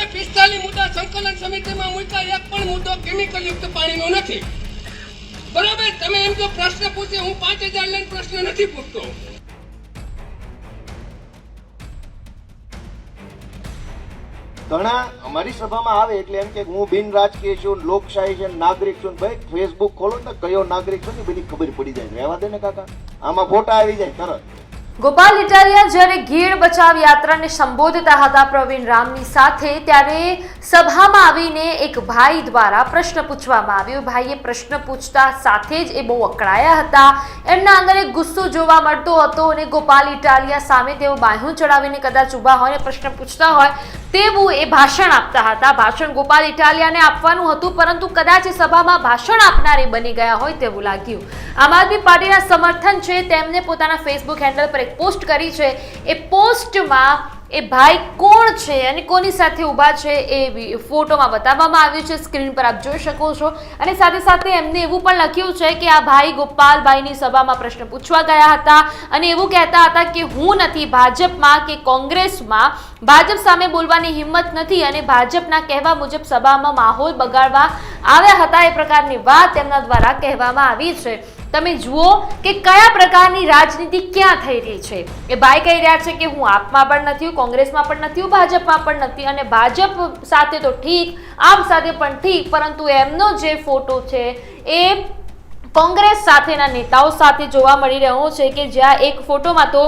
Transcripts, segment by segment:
પિસ્તાલીસ મુદ્દા સંકલન સમિતિમાં મૂકતા એક પણ મુદ્દો કેમિકલ યુક્ત પાણીનો નથી. બરાબર? તમે એમ જો પ્રશ્ન પૂછે, હું પાંચ હજાર લઈને પ્રશ્ન નથી પૂછતો. ઘણા અમારી સભામાં આવે એટલે એમ કે હું બિન રાજકીય છું, લોકશાહી છે, નાગરિક છું. ભાઈ ફેસબુક ખોલો ને કયો નાગરિક છું ને બધી ખબર પડી જાય. રહેવા દે ને કાકા. આમાં ફોટા આવી જાય, તરત. ગોપાલ ઇટાલિયા જ્યારે ગીર બચાવ યાત્રાને સંબોધતા હતા પ્રવીણ રામની સાથે, ત્યારે સભામાં આવીને એક ભાઈ દ્વારા પ્રશ્ન પૂછવામાં આવ્યો. ભાઈએ પ્રશ્ન પૂછતા સાથે જ એ બહુ અકળાયા હતા. એમના અંદર એક ગુસ્સો જોવા મળતો હતો અને ગોપાલ ઇટાલિયા સામે તેઓ બાહ્યું ચડાવીને કદાચ ઊભા હોય અને પ્રશ્ન પૂછતા હોય તેવું એ ભાષણ આપતા હતા. ભાષણ ગોપાલ ઇટાલિયાને આપવાનું હતું, પરંતુ કદાચ સભામાં ભાષણ આપનારે બની ગયા હોય તેવું લાગ્યું. આમ આદમી પાર્ટીના સમર્થન છે, તેમને પોતાના ફેસબુક હેન્ડલ પર એક પોસ્ટ કરી છે. એ પોસ્ટમાં એ ભાઈ કોણ છે અને કોની સાથે ઊભા છે એ ફોટોમાં બતાવવામાં આવ્યું છે, સ્ક્રીન પર આપ જોઈ શકો છો. અને સાથે સાથે એમને એવું પણ લખ્યું છે કે આ ભાઈ ગોપાલભાઈની સભામાં પ્રશ્ન પૂછવા ગયા હતા અને એવું કહેતા હતા કે હું નથી ભાજપમાં કે કોંગ્રેસમાં. ભાજપ સામે બોલવાની હિંમત નથી અને ભાજપના કહેવા મુજબ સભામાં માહોલ બગાડવા આવ્યા હતા એ પ્રકારની વાત તેમના દ્વારા કહેવામાં આવી છે. તમે જુઓ કે કયા પ્રકારની રાજનીતિ ક્યાં થઈ રહી છે. એ ભાઈ કહી રહ્યા છે કે હું આપમાં પણ નથી કોંગ્રેસમાં પણ નથી, ભાજપમાં પણ નથી અને ભાજપ સાથે તો ઠીક આપ સાથે પણ ઠીક, પરંતુ એમનો જે ફોટો છે એ કોંગ્રેસ સાથેના નેતાઓ સાથે જોવા મળી રહ્યો છે કે જ્યાં એક ફોટોમાં તો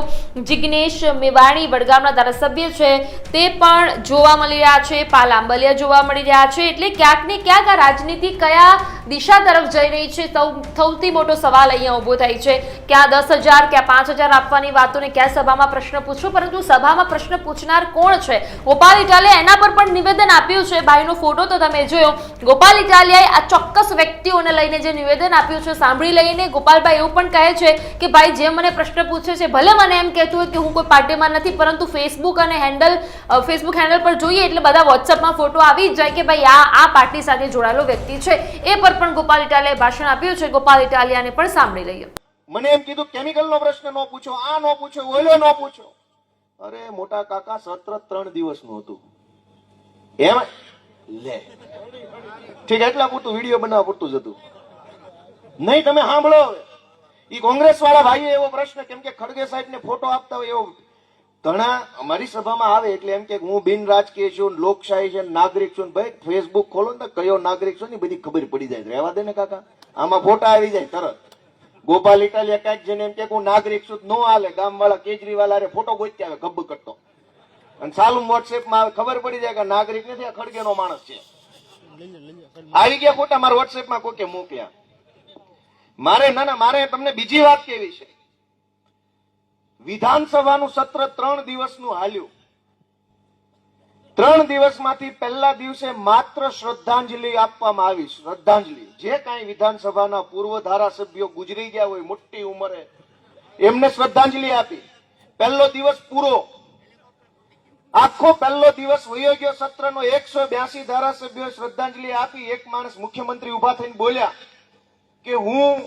જિગ્નેશ મેવાણી વડગામના ધારાસભ્ય છે, તે પણ જોવા મળી રહ્યા છે, પાલ આંબલિયા જોવા મળી રહ્યા છે, એટલે ક્યાંક ને ક્યાંક આ રાજનીતિ કયા દિશા તરફ જઈ રહી છે. સૌથી મોટો સવાલ અહીંયા ઊભો થાય છે કે આ દસ હજાર ક્યાં પાંચ હજાર આપવાની વાતોને ક્યાં સભામાં પ્રશ્ન પૂછો પરંતુ સભામાં પ્રશ્ન પૂછનાર કોણ છે? ગોપાલ ઇટાલિયા એના પર પણ નિવેદન આપ્યું છે. ભાઈનો ફોટો તો તમે જોયો. ગોપાલ ઇટાલિયાએ આ ચોક્કસ વ્યક્તિઓને લઈને જે નિવેદન આપ્યું છે સાંભળી લઈને ગોપાલભાઈ એવું પણ કહે છે કે, ભાઈ, જે મને પ્રશ્ન પૂછે છે, ભલે મને એમ કહેતું હોય કે હું કોઈ પાર્ટીમાં નથી, પરંતુ ફેસબુક અને હેન્ડલ ફેસબુક હેન્ડલ પર જોઈએ એટલે બધા વોટ્સઅપમાં ફોટો આવી જ જાય કે, ભાઈ, આ આ પાર્ટી સાથે જોડાયેલો વ્યક્તિ છે. એ પર પણ ગોપાલ ઇટાલિયાએ ભાષણ આપ્યું છે. ગોપાલ ઇટાલિયાને પણ સાંભળી લઈએ. મને એમ કીધું કેમિકલ નો પ્રશ્ન ન પૂછો, આ ન પૂછો ઓલો ન પૂછો. અરે, મોટા કાકા સત્ર ત્રણ દિવસનું હતું. એમ લે. ઠીક, એટલા પૂરતું વીડિયો બનાવવા પૂરતું જ હતું. નહીં, તમે સાંભળો એ કોંગ્રેસ વાળા ભાઈએ એવો પ્રશ્ન, કેમ કે ખડગે સાહેબ ને ફોટો આપતા હોય એવો ઘણા અમારી સભામાં આવે એટલે એમ કે હું બિન રાજકીય છું, લોકશાહી છે, નાગરિક છું. ભાઈ ફેસબુક ખોલો ને કયો નાગરિક છું ને બધી ખબર પડી જાય. રહેવા દે ને કાકા. આમાં ફોટા આવી જાય તરત. ગોપાલ ઇટાલિયા કાંઈક જેને એમ કે હું નાગરિક છું નો હાલે. ગામ વાળા કેજરીવાલ હારે ફોટો ગોતી આવે ગબ્બ કરતો. અને સાલું વોટ્સએપમાં ખબર પડી જાય કે નાગરિક નથી, આ ખડગેનો માણસ છે. આવી ગયા ફોટા મારા વોટ્સએપમાં કોકે મોકલ્યા. મારે, ના ના, મારે તમને બીજી વાત કેવી છે? વિધાનસભાનું સત્ર ત્રણ દિવસનું હાલ્યું. ત્રણ દિવસમાંથી પહેલા દિવસે માત્ર શ્રદ્ધાંજલિ આપવામાં આવી, શ્રદ્ધાંજલિ. જે કાંઈ વિધાનસભાના પૂર્વ ધારાસભ્યો ગુજરી ગયા હોય, મોટી ઉંમરે, એમને શ્રદ્ધાંજલિ આપી. પહેલો દિવસ પૂરો. આખો પહેલો દિવસ વયો ગયો સત્રનો એકસો બ્યાસી ધારાસભ્યો શ્રદ્ધાંજલિ આપી. એક માણસ મુખ્યમંત્રી ઊભા થઈને બોલ્યા કે હું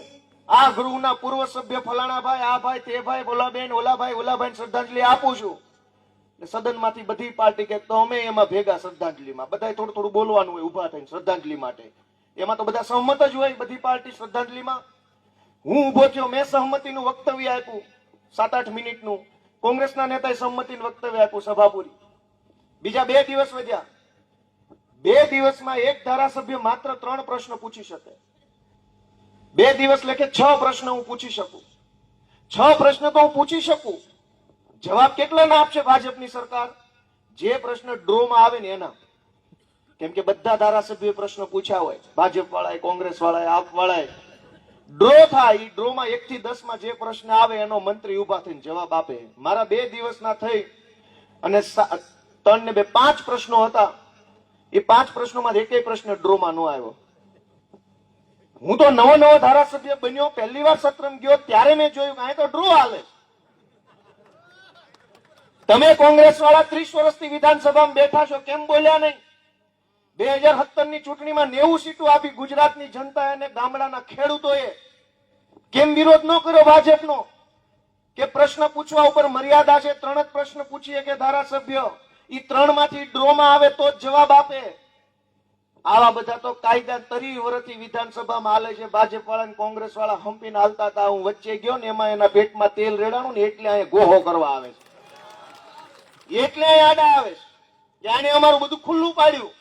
આ ગૃહના પૂર્વ સભ્ય ફલાણા ભાઈ આ ભાઈ, તે ભાઈ, બોલાબેન, ઓલાભાઈ ઓલાભાઈ શ્રદ્ધાંજલિ આપું છું. એટલે સદનમાંથી બધી પાર્ટી કે તો અમે એમાં ભેગા શ્રદ્ધાંજલિમાં. બધા થોડું થોડું બોલવાનું હોય ઊભા થઈને શ્રદ્ધાંજલિ માટે. એમાં તો બધા સહમત જ હોય, બધી પાર્ટી શ્રદ્ધાંજલિમાં. હું ઊભો થયો, મેં સહમતિનું વક્તવ્ય આપ્યું સાત આઠ મિનિટનું. કોંગ્રેસના નેતાએ સંમતિનું વક્તવ્ય આપ્યું, સભાપુરી. બીજા બે દિવસ વધ્યા. બે દિવસમાં એક ધારાસભ્ય માત્ર ત્રણ પ્રશ્ન પૂછી શકે. બે દિવસ લેખે છ પ્રશ્ન હું પૂછી શકું. છ પ્રશ્ન તો હું પૂછી શકું. જવાબ કેટલા ના આપશે ભાજપની સરકાર? જે પ્રશ્ન ડ્રોમાં આવે ને એના. કેમ કે બધા ધારાસભ્યોએ પ્રશ્ન પૂછ્યા હોય. ભાજપ વાળાએ કોંગ્રેસ વાળાએ આપ વાળાએ ડ્રો થાય એ ડ્રોમાં એક થી દસમાં જે પ્રશ્ન આવે એનો મંત્રી ઊભા થઈને જવાબ આપે. મારા બે દિવસના થઈ અને ત્રણ ને બે, પાંચ પ્રશ્નો હતા. એ પાંચ પ્રશ્નોમાં એકેય પ્રશ્ન ડ્રોમાં ન આવ્યો. હું તો નવો નવો ધારાસભ્ય બન્યો, પહેલી વાર સત્રમ ગયો, ત્યારે મેં જોયું અહીં તો ડ્રો હાલે તમે કોંગ્રેસ વાળા ત્રીસ વર્ષથી વિધાનસભામાં બેઠા છો, કેમ બોલ્યા નહીં? બે હજાર સત્તરની ચૂંટણીમાં નેવું સીટો આપી ગુજરાતની જનતા અને ગામડાના ખેડૂતોએ. કેમ વિરોધ ન કર્યો ભાજપનો? કે પ્રશ્ન પૂછવા ઉપર મર્યાદા છે? ત્રણ જ પ્રશ્ન પૂછીએ કે ધારાસભ્ય એ ત્રણમાંથી ડ્રોમાં આવે તો જ જવાબ આપે. આવા બધા તો કાયદા તરી વર્ષથી વિધાનસભામાં હાલે છે. ભાજપ વાળા કોંગ્રેસ વાળા હંપીને હાલતા હતા. હું વચ્ચે ગયો ને એમાં એના પેટમાં તેલ રેડાણું ને એટલે અહીંયા ગોહો કરવા આવે છે. એટલે આડા આવે છે. જાણે અમારું બધું ખુલ્લું પાડ્યું.